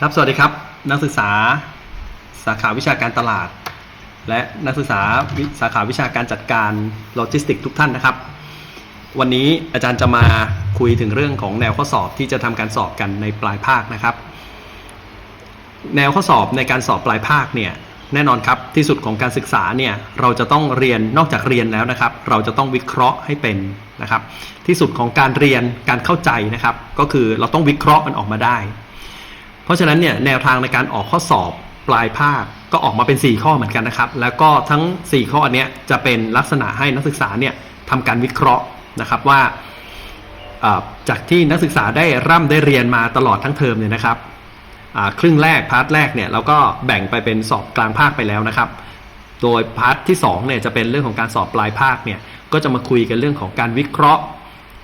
ครับ สวัสดีครับ นักศึกษาสาขาวิชาการตลาด และนักศึกษาสาขาวิชาการจัดการโลจิสติกทุกท่านนะครับ วันนี้อาจารย์จะมาคุยถึงเรื่องของแนวข้อสอบที่จะทำการสอบกันในปลายภาคนะครับ แนวข้อสอบในการสอบปลายภาคเนี่ยแน่นอนครับที่สุดของการศึกษาเนี่ยเราจะต้องเรียนนอกจากเรียนแล้วนะครับ เราจะต้องวิเคราะห์ให้เป็นนะครับ ที่สุดของการเรียนการเข้าใจนะครับ ก็คือเราต้องวิเคราะห์มันออกมาได้ เพราะฉะนั้นเนี่ยแนวทางในการออกข้อสอบปลายภาคก็ออกมาเป็น 4 ข้อเหมือนกันนะครับ แล้วก็ทั้ง 4 ข้อเนี้ยจะเป็นลักษณะให้นักศึกษาเนี่ยทำการวิเคราะห์นะครับว่าจากที่นักศึกษาได้ร่ำได้เรียนมาตลอดทั้งเทอมเนี่ยนะครับครึ่งแรกพาร์ทแรกเนี่ยเราก็แบ่งไปเป็นสอบกลางภาคไปแล้วนะครับ โดยพาร์ทที่2เนี่ยจะเป็นเรื่องของการสอบปลายภาคเนี่ยก็จะมาคุยกันเรื่องของการวิเคราะห์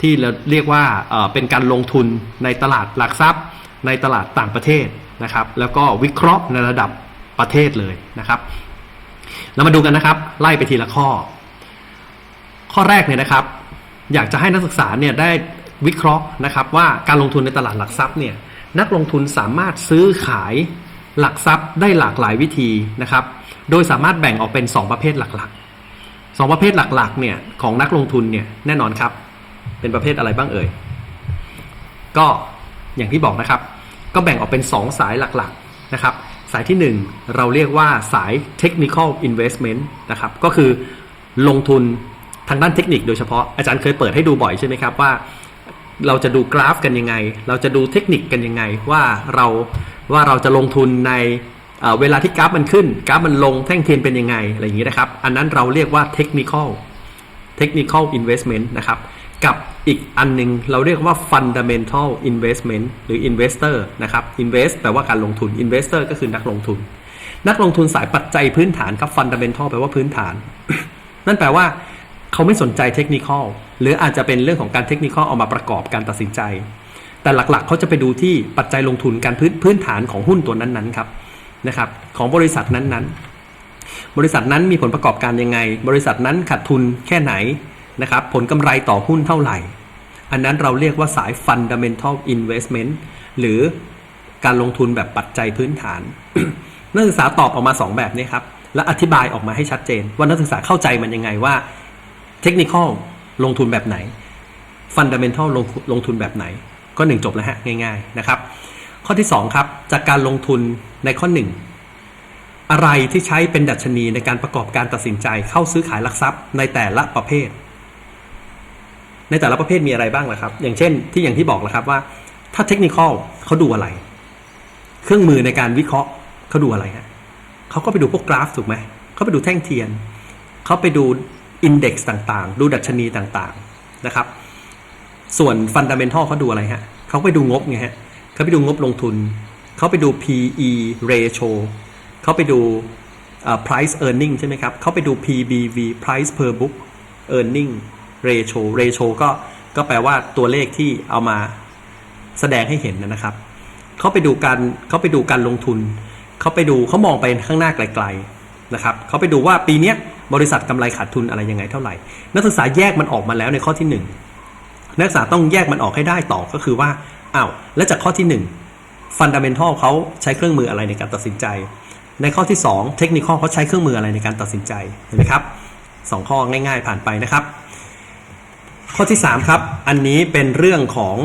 ที่เราเรียกว่าเป็นการลงทุนในตลาดหลักทรัพย์ ในตลาดต่างประเทศนะครับ แล้วก็วิเคราะห์ในระดับประเทศเลยนะครับเรามาดูกันนะครับ ไล่ไปทีละข้อ ข้อแรกเนี่ยนะครับ อยากจะให้นักศึกษาเนี่ยได้วิเคราะห์นะครับ ว่าการลงทุนในตลาดหลักทรัพย์เนี่ยนักลงทุนสามารถซื้อขายหลักทรัพย์ได้หลากหลายวิธีนะครับ โดยสามารถแบ่งออกเป็น 2 ประเภทหลักๆสองประเภทหลักๆเนี่ยของนักลงทุนเนี่ยแน่นอนครับ เป็นประเภทอะไรบ้างเอ่ย ก็อย่างที่บอกนะครับ ก็แบ่งออกเป็น 2 สายหลักๆนะครับ สายที่ 1 เราเรียกว่าสาย technical investment นะครับ ก็คือลงทุนทางด้านเทคนิคโดยเฉพาะอาจารย์เคยเปิดให้ดูบ่อยใช่ไหมครับว่าเราจะดูกราฟกันยังไง เราจะดูเทคนิคกันยังไงว่าเราว่าเราจะลงทุนในเเวลาที่กราฟมันขึ้น กราฟมันลงแท่งเทียนเป็นยังไงอะไรอย่างนี้นะครับ อันนั้นเราเรียกว่า technical technical investment นะครับ กับอีกอันหนึงเราเรียกว่า fundamental investment หรือ investor นะครับ invest แปลว่าการลงทุน investor ก็คือนักลงทุน นักลงทุนสายปัจจัยพื้นฐานครับ fundamental แปลว่าพื้นฐาน นั่นแปลว่าเขาไม่สนใจเทคนิคอลหรืออาจจะเป็นเรื่องของการเทคนิคอลเอามาประกอบการตัดสินใจ แต่หลักๆ เขาจะไปดูที่ปัจจัยลงทุนการพื้นพื้นฐานของหุ้นตัวนั้นๆครับนะครับ ของบริษัทนั้นๆ บริษัทนั้นมีผลประกอบการยังไง บริษัทนั้นขาดทุนแค่ไหน นะครับผลกำไรต่อหุ้นเท่าไหร่ อันนั้นเราเรียกว่าสาย fundamental investment หรือการลงทุนแบบปัจจัยพื้นฐาน นักศึกษาตอบออกมา 2 แบบนี้ครับ และอธิบายออกมาให้ชัดเจน ว่านักศึกษาเข้าใจมันยังไงว่าเทคนิคลลงทุนแบบไหนฟันดัมเ n นทัลลงลงทุนแบบไหน ก็หนึ่งจบแล้วฮะ ง่าย ๆ นะครับ ข้อที่ 2 ครับ จากการลงทุนในข้อ 1 อะไรที่ใช้เป็นดัชนีในการประกอบการตัดสินใจเข้าซื้อขายหลักทรัพย์ในแต่ละประเภท ในแต่ละประเภทมีอะไรบ้างล่ะครับ อย่างเช่นที่อย่างที่บอกแล้วครับว่า ถ้าเทคนิคอลเขาดูอะไร เครื่องมือในการวิเคราะห์เขาดูอะไรฮะเขาก็ไปดูพวกกราฟถูกไหมเขาไปดูแท่งเทียนเขาไปดูอินเด็กซ์ต่างๆ ดูดัชนีต่างๆนะครับ ส่วนฟันดัมเ n นทัลเขาดูอะไรฮะเขาไปดูงบไงฮะเขาไปดูงบลงทุนเขาไปดู PE ratio เขาไปดูอ่อ price earning ใช่ไหมครับเขาไปดู PBV price per book earning ratio ratio ก็ก็แปลว่าตัวเลขที่เอามาแสดงให้เห็นนะครับ เขาไปดูการเขาไปดูการลงทุน เขาไปดูเขามองไปข้างหน้าไกลๆนะครับเขาไปดูว่าปีนี้บริษัทกำไรขาดทุนอะไรยังไงเท่าไหร่ นักศึกษาแยกมันออกมาแล้วในข้อที่หนึ่งนักศึกษาต้องแยกมันออกให้ได้ต่อก็คือว่าอ้าวแล้วจากข้อที่หนึ่งฟันดัมเ n นทัลเขาใช้เครื่องมืออะไรในการตัดสินใจ ในข้อที่ 2 เทคนิคเขาใช้เครื่องมืออะไรในการตัดสินใจเห็นไหมครับสองข้อง่าย ๆ ผ่านไปนะครับ ข้อที่ 3 ครับ อันนี้เป็นเรื่องของ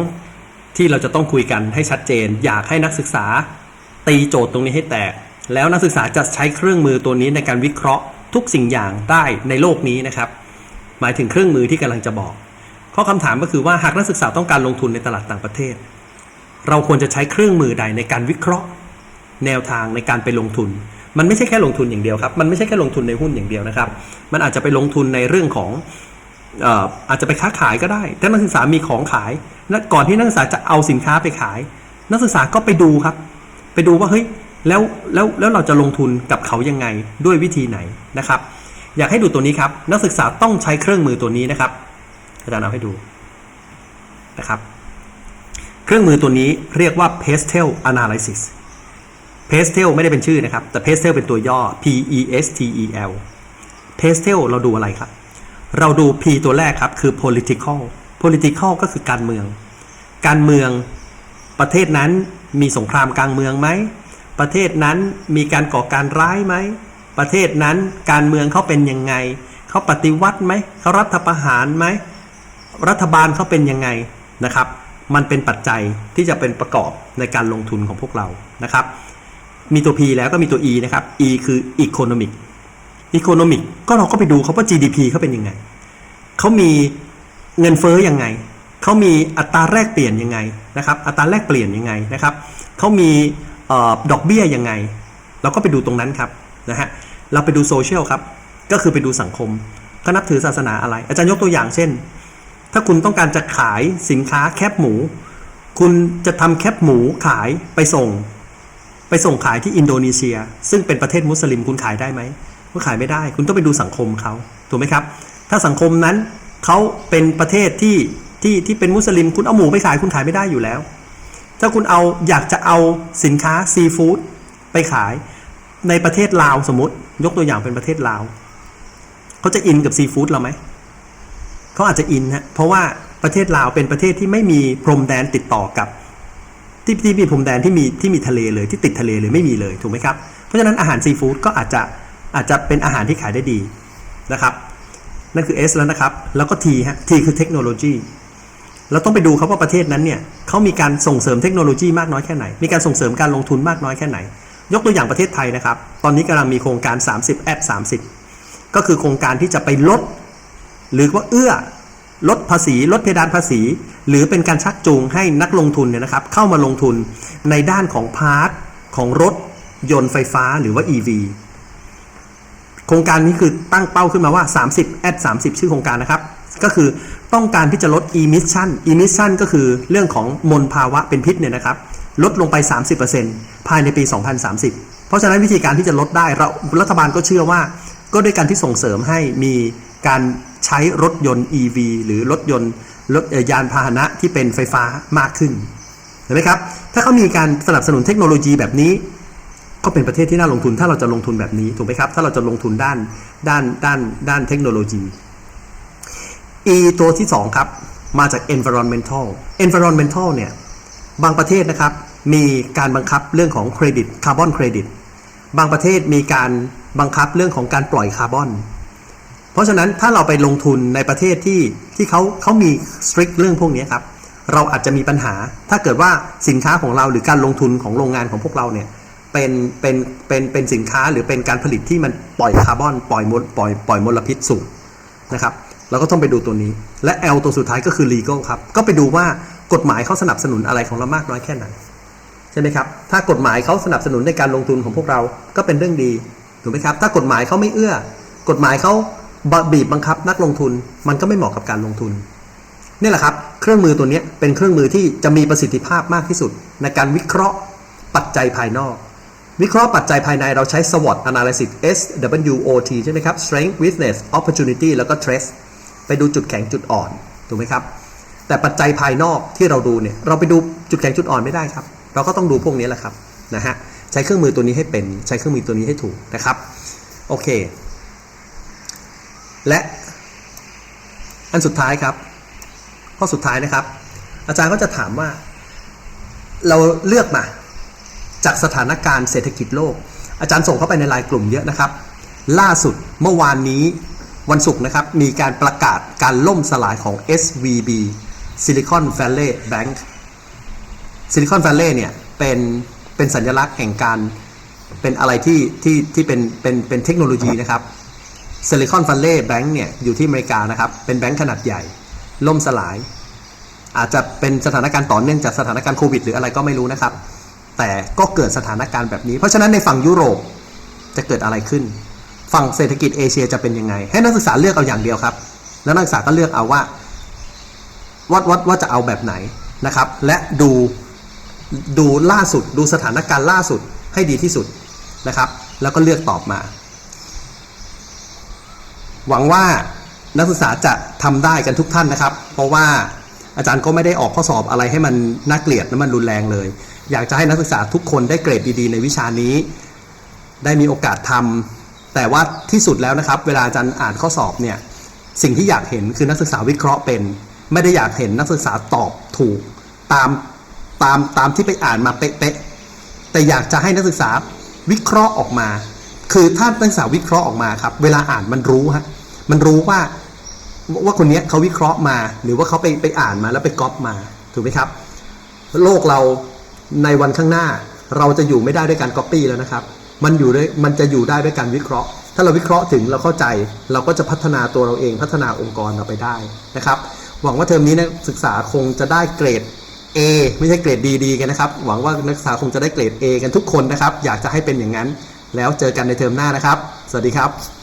ที่เราจะต้องคุยกันให้ชัดเจน อยากให้นักศึกษาตีโจทย์ตรงนี้ให้แตก แล้วนักศึกษาจะใช้เครื่องมือตัวนี้ในการวิเคราะห์ทุกสิ่งอย่างได้ในโลกนี้นะครับ หมายถึงเครื่องมือที่กำลังจะบอก ข้อคำถามก็คือว่าหากนักศึกษาต้องการลงทุนในตลาดต่างประเทศ เราควรจะใช้เครื่องมือใดในการวิเคราะห์ แนวทางในการไปลงทุน มันไม่ใช่แค่ลงทุนอย่างเดียวครับ มันไม่ใช่แค่ลงทุนในหุ้นอย่างเดียวนะครับ มันอาจจะไปลงทุนในเรื่องของ อาจจะไปค้าขายก็ได้ ถ้านักศึกษามีของขายและก่อนที่นักศึกษาจะเอาสินค้าไปขาย นักศึกษาก็ไปดูครับ ไปดูว่าเฮ้ยแล้วแล้วแล้วเราจะลงทุนกับเขายังไงด้วยวิธีไหนนะครับ อยากให้ดูตัวนี้ครับ นักศึกษาต้องใช้เครื่องมือตัวนี้นะครับอาจารย์เอาให้ดูนะครับ เครื่องมือตัวนี้เรียกว่า pastel analysis pastel ไม่ได้เป็นชื่อนะครับ แต่ pastel เป็นตัวย่อ P E S T E L pastel เราดูอะไรครับ เราดู P ตัวแรกครับคือ political political ก็คือการเมือง การเมืองประเทศนั้นมีสงครามกลางเมืองไหม ประเทศนั้นมีการก่อการร้ายไหม ประเทศนั้นการเมืองเขาเป็นยังไง เขาปฏิวัติไหม เขารัฐประหารไหม รัฐบาลเขาเป็นยังไงนะครับ มันเป็นปัจจัยที่จะเป็นประกอบในการลงทุนของพวกเรานะครับ มีตัว P แล้วก็มีตัว E นะครับ E คือ economic economic ก็เราก็ไปดูเขาว่า GDP เขาเป็นยังไง เขามีเงินเฟ้อยังไง เขามีอัตราแลกเปลี่ยนยังไงนะครับ อัตราแลกเปลี่ยนยังไงนะครับ เขามีออดอกเบี้ยยังไง เราก็ไปดูตรงนั้นครับนะฮะ เราไปดูโซเชียลครับ ก็คือไปดูสังคมเขานับถือศาสนาอะไร อาจารย์ยกตัวอย่างเช่น ถ้าคุณต้องการจะขายสินค้าแคบหมู คุณจะทำแคบหมูขายไปส่ง ไปส่งขายที่อินโดนีเซีย ซึ่งเป็นประเทศมุสลิมคุณขายได้ไหม คุณขายไม่ได้ คุณต้องไปดูสังคมเขาถูกไหมครับ ถ้าสังคมนั้นเขาเป็นประเทศที่ที่ที่เป็นมุสลิม คุณเอาหมูไปขายคุณขายไม่ได้อยู่แล้ว ถ้าคุณเอาอยากจะเอาสินค้าซีฟู้ดไปขายในประเทศลาวสมมติ ยกตัวอย่างเป็นประเทศลาวเขาจะอินกับซีฟู้ดเราไหมเขาอาจจะอินฮะเพราะว่าประเทศลาวเป็นประเทศที่ไม่มีพรมแดนติดต่อกับ ที่ที่มีพรมแดนที่มีที่มีทะเลเลยที่ติดทะเลเลยไม่มีเลยถูกไหมครับเพราะฉะนั้นอาหารซีฟู้ดก็อาจจะ อาจจะเป็นอาหารที่ขายได้ดีนะครับ นั่นคือ S แล้วนะครับ แล้วก็ T ฮะ T คือเทคโนโลยีเราต้องไปดูครับว่าประเทศนั้นเนี่ยเขามีการส่งเสริมเทคโนโลยีมากน้อยแค่ไหน มีการส่งเสริมการลงทุนมากน้อยแค่ไหน ยกตัวอย่างประเทศไทยนะครับ ตอนนี้กำลังมีโครงการ 30แอด30 ก็คือโครงการที่จะไปลด หรือว่าเอื้อลดภาษี ลดเพดานภาษี หรือเป็นการชักจูงให้นักลงทุนเนี่ยนะครับ เข้ามาลงทุนในด้านของพาร์ทของรถยนต์ไฟฟ้าหรือว่า EV โครงการนี้คือตั้งเป้าขึ้นมาว่า 30 at 30 ชื่อโครงการนะครับ ก็คือต้องการที่จะลด emission emission ก็คือเรื่องของมลภาวะเป็นพิษเนี่ยนะครับ ลดลงไป 30%ภายในปี 2030 เพราะฉะนั้นวิธีการที่จะลดได้เรารัฐบาลก็เชื่อว่า ก็ด้วยการที่ส่งเสริมให้มีการใช้รถยนต์ EV หรือรถยนต์รถยานพาหนะที่เป็นไฟฟ้ามากขึ้นเห็นไหมครับ ถ้าเขามีการสนับสนุนเทคโนโลยีแบบนี้ ก็เป็นประเทศที่น่าลงทุนถ้าเราจะลงทุนแบบนี้ถูกไหมครับ ถ้าเราจะลงทุนด้านด้านด้านด้านเทคโนโลยี E ตัวที่ 2 ครับ มาจาก environmental environmental เนี่ย บางประเทศนะครับ มีการบังคับเรื่องของเครดิตคาร์บอนเครดิตบางประเทศมีการบังคับเรื่องของการปล่อยคาร์บอน เพราะฉะนั้นถ้าเราไปลงทุนในประเทศที่ที่เขาเขามี strict เรื่องพวกนี้ครับ เราอาจจะมีปัญหา ถ้าเกิดว่าสินค้าของเราหรือการลงทุนของโรงงานของพวกเราเนี่ย เป็นเป็นเป็นเป็นสินค้าหรือเป็นการผลิตที่มันปล่อยคาร์บอนปล่อยมลปล่อยปล่อยมลพิษสูงนะครับเราก็ต้องไปดูตัวนี้ และ L ตัวสุดท้ายก็คือ legal ครับ ก็ไปดูว่ากฎหมายเขาสนับสนุนอะไรของเรามากน้อยแค่ไหนใช่ไหมครับ ถ้ากฎหมายเขาสนับสนุนในการลงทุนของพวกเราก็เป็นเรื่องดีถูกไหมครับ ถ้ากฎหมายเขาไม่เอื้อ กฎหมายเขาบีบบังคับนักลงทุนมันก็ไม่เหมาะกับการลงทุนนี่แหละครับ เครื่องมือตัวนี้เป็นเครื่องมือที่จะมีประสิทธิภาพมากที่สุด ในการวิเคราะห์ปัจจัยภายนอก วิเคราะห์ปัจจัยภายในเราใช้ SWOT analysis S W O T ใช่ไหมครับ strength weakness opportunity แล้วก็ threat ไปดูจุดแข็งจุดอ่อน ถูกไหมครับ แต่ปัจจัยภายนอกที่เราดูเนี่ยเราไปดูจุดแข็งจุดอ่อนไม่ได้ครับ เราก็ต้องดูพวกนี้แหละครับนะฮะใช้เครื่องมือตัวนี้ให้เป็นใช้เครื่องมือตัวนี้ให้ถูกนะครับโอเค และอันสุดท้ายครับข้อสุดท้ายนะครับ อาจารย์ก็จะถามว่า เราเลือกมา จากสถานการณ์เศรษฐกิจโลก อาจารย์ส่งเข้าไปในไลน์กลุ่มเยอะนะครับ ล่าสุดเมื่อวานนี้วันศุกร์นะครับมีการประกาศการล่มสลายของ SVB Silicon Valley Bank Silicon Valley เนี่ยเป็นเป็นสัญลักษณ์แห่งการเป็นอะไรที่ที่ที่เป็นเป็นเป็นเทคโนโลยีนะครับ Silicon Valley Bank เนี่ยอยู่ที่อเมริกานะครับ เป็นแบงก์ขนาดใหญ่ ล่มสลาย อาจจะเป็นสถานการณ์ต่อเนื่องจากสถานการณ์โควิดหรืออะไรก็ไม่รู้นะครับ แต่ก็เกิดสถานการณ์แบบนี้ เพราะฉะนั้นในฝั่งยุโรปจะเกิดอะไรขึ้น ฝั่งเศรษฐกิจเอเชียจะเป็นยังไง ให้นักศึกษาเลือกเอาอย่างเดียวครับ แล้วนักศึกษาก็เลือกเอาว่าวัดวัดว่าจะเอาแบบไหนนะครับ และดูดูล่าสุด ดูสถานการณ์ล่าสุดให้ดีที่สุดนะครับ แล้วก็เลือกตอบมา หวังว่านักศึกษาจะทำได้กันทุกท่านนะครับ เพราะว่าอาจารย์ก็ไม่ได้ออกข้อสอบอะไรให้มันน่าเกลียดและมันรุนแรงเลย อยากจะให้นักศึกษาทุกคนได้เกรดดีๆ ในวิชานี้ ได้มีโอกาสทำแต่ว่าที่สุดแล้วนะครับ เวลาอาจารย์อ่านข้อสอบเนี่ยสิ่งที่อยากเห็นคือนักศึกษาวิเคราะห์เป็น ไม่ได้อยากเห็นนักศึกษาตอบถูกตามตามตามที่ไปอ่านมาเป๊ะๆแต่อยากจะให้นักศึกษาวิเคราะห์ออกมา คือถ้านักศึกษาวิเคราะห์ออกมาครับ เวลาอ่านมันรู้ฮะมันรู้ว่าว่าคนนี้เขาวิเคราะห์มา หรือว่าเขาไปไปอ่านมาแล้วไปก๊อปมาถูกไหมครับ โลกเรา ในวันข้างหน้าเราจะอยู่ไม่ได้ด้วยการก๊อปปี้แล้วนะครับ มันอยู่ด้วยมันจะอยู่ได้ด้วยการวิเคราะห์ ถ้าเราวิเคราะห์ถึงเราเข้าใจ เราก็จะพัฒนาตัวเราเองพัฒนาองค์กรเราไปได้นะครับ หวังว่าเทอมนี้นักศึกษาคงจะได้เกรด A ไม่ใช่เกรดดีๆกันนะครับ หวังว่านักศึกษาคงจะได้เกรด A กันทุกคนนะครับ อยากจะให้เป็นอย่างนั้น แล้วเจอกันในเทอมหน้านะครับ สวัสดีครับ